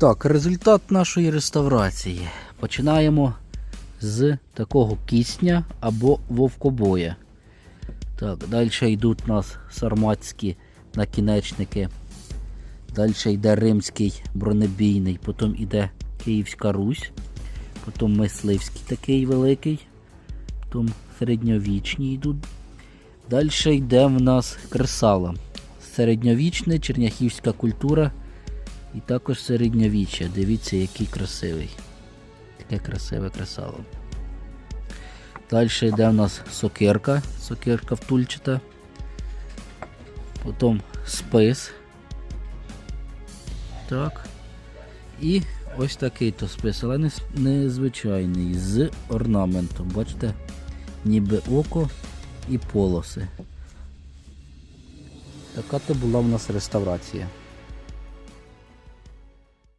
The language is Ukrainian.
Так, результат нашої реставрації. Починаємо з такого кисня або вовкобоя. Так, далі йдуть у нас сарматські накінечники. Далі йде римський бронебійний, потім йде Київська Русь, потім мисливський такий великий, потім середньовічні йдуть. Далі йде в нас кресало. Середньовічне, черняхівська культура і також середньовіччя. Дивіться, який красивий. Таке красиве кресало. Далі йде в нас сокирка, сокирка втульчата. Потім спис. Так. І ось такий то спис, але незвичайний, з орнаментом. Бачите? Ніби око і полоси. Така то була в нас реставрація.